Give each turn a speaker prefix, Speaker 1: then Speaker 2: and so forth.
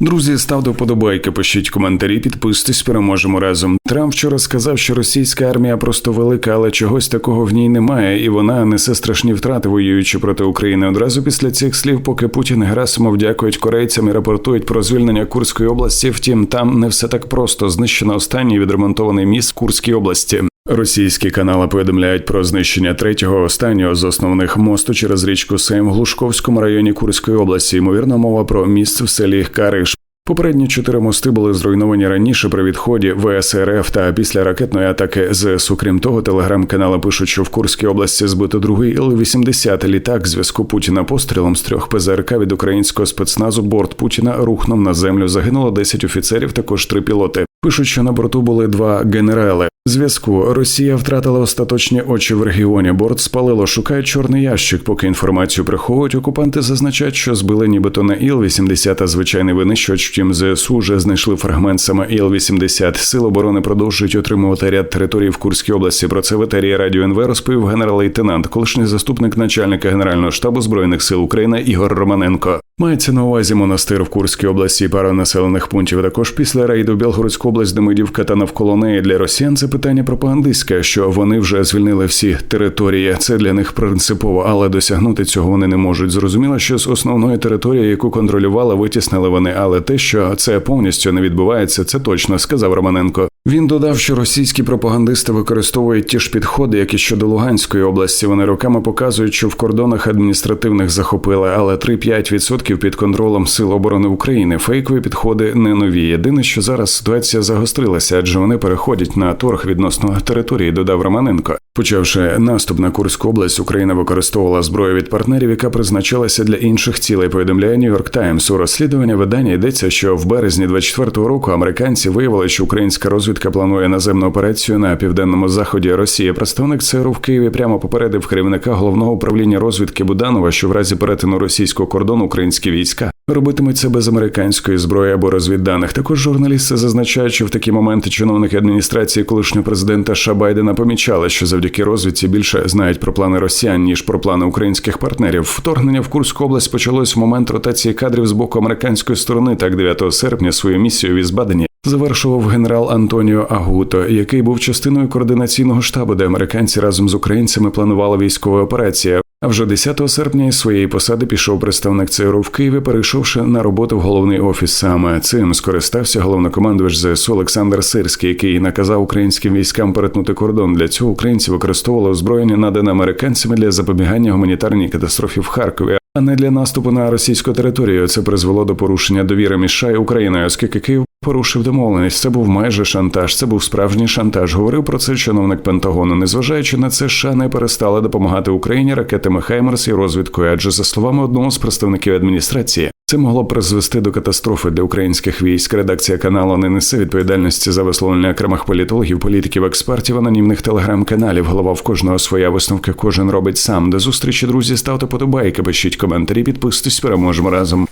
Speaker 1: Друзі, ставте вподобайки, пишіть коментарі, підписуйтесь, переможемо разом. Трамп вчора сказав, що російська армія просто велика, але чогось такого в ній немає, і вона несе страшні втрати, воюючи проти України. Одразу після цих слів, поки Путін Герасимов дякують корейцям і рапортують про звільнення Курської області. Втім, там не все так просто. Знищено останній відремонтований міст Курській області. Російські канали повідомляють про знищення третього останнього з основних мосту через річку Сейм в Глушковському районі Курської області. Ймовірно, мова про міст в селі Кариш. Попередні чотири мости були зруйновані раніше при відході ВСРФ та після ракетної атаки ЗСУ. Крім того, телеграм-канали пишуть, що в Курській області збито другий Іл-80 літак. Зв'язку Путіна пострілом з трьох ПЗРК від українського спецназу борт Путіна рухнув на землю. Загинуло 10 офіцерів, також три пілоти. Пишуть, що на борту були два генерали. Зв'язку Росія втратила остаточні очі в регіоні. Борт спалило, шукають чорний ящик. Поки інформацію приховують, окупанти зазначають, що збили нібито на Іл-80, а звичайний винищувач. Втім, ЗСУ вже знайшли фрагмент саме Іл-80. Сил оборони продовжують отримувати ряд територій в Курській області. Про це в етері радіо НВ розповів генерал-лейтенант, колишній заступник начальника генерального штабу збройних сил України Ігор Романенко. Мається на увазі монастир в Курській області і пара населених пунктів. Також після рейду в Білгородську область Демидівка та навколо неї для росіян це питання пропагандистське, що вони вже звільнили всі території. Це для них принципово, але досягнути цього вони не можуть. Зрозуміло, що з основної території, яку контролювали, витіснили вони. Але те, що це повністю не відбувається, це точно сказав Романенко. Він додав, що російські пропагандисти використовують ті ж підходи, як і щодо Луганської області. Вони роками показують, що в кордонах адміністративних захопили, але 3-5% під контролем Сил оборони України. Фейкові підходи не нові. Єдине, що зараз ситуація загострилася, адже вони переходять на торг відносно території. Додав Романенко. Почавши наступ на Курську область, Україна використовувала зброю від партнерів, яка призначалася для інших цілей. Повідомляє Нью-Йорк Таймс. У розслідування видання йдеться, що в березні 24-го року американці виявили, що українська розвідка планує наземну операцію на південному заході Росії. Представник ЦРУ в Києві прямо попередив керівника головного управління розвідки Буданова, що в разі перетину російського кордону українські війська робитимуть це без американської зброї або розвідданих. Також журналісти зазначають, що в такі моменти чиновники адміністрації колишнього президента Ша Байдена помічали, що завдяки розвідці більше знають про плани росіян ніж про плани українських партнерів. Вторгнення в Курську область почалось в момент ротації кадрів з боку американської сторони. Так 9 серпня свою місію в Ізбадені завершував генерал Антоніо Агуто, який був частиною координаційного штабу, де американці разом з українцями планували військову операцію. А вже 10 серпня із своєї посади пішов представник ЦРУ в Києві, перейшовши на роботу в головний офіс. Саме цим скористався головнокомандувач ЗСУ Олександр Сирський, який наказав українським військам перетнути кордон. Для цього українці використовували озброєння, надане американцями для запобігання гуманітарній катастрофі в Харкові. А не для наступу на російську територію це призвело до порушення довіри між США і Україною, оскільки Київ порушив домовленість. Це був майже шантаж. Це був справжній шантаж. Говорив про це чиновник Пентагону. Незважаючи на це, США не перестали допомагати Україні ракетами Хаймерс і розвідкою. Адже за словами одного з представників адміністрації, це могло призвести до катастрофи для українських військ. Редакція каналу не несе відповідальності за висловлення окремих політологів, політиків, експертів, анонімних телеграм-каналів. Голова в кожного своя висновка. Кожен робить сам. До зустрічі, друзі, ставте подобайки, пишіть коментарі, підписуйтесь, переможемо разом.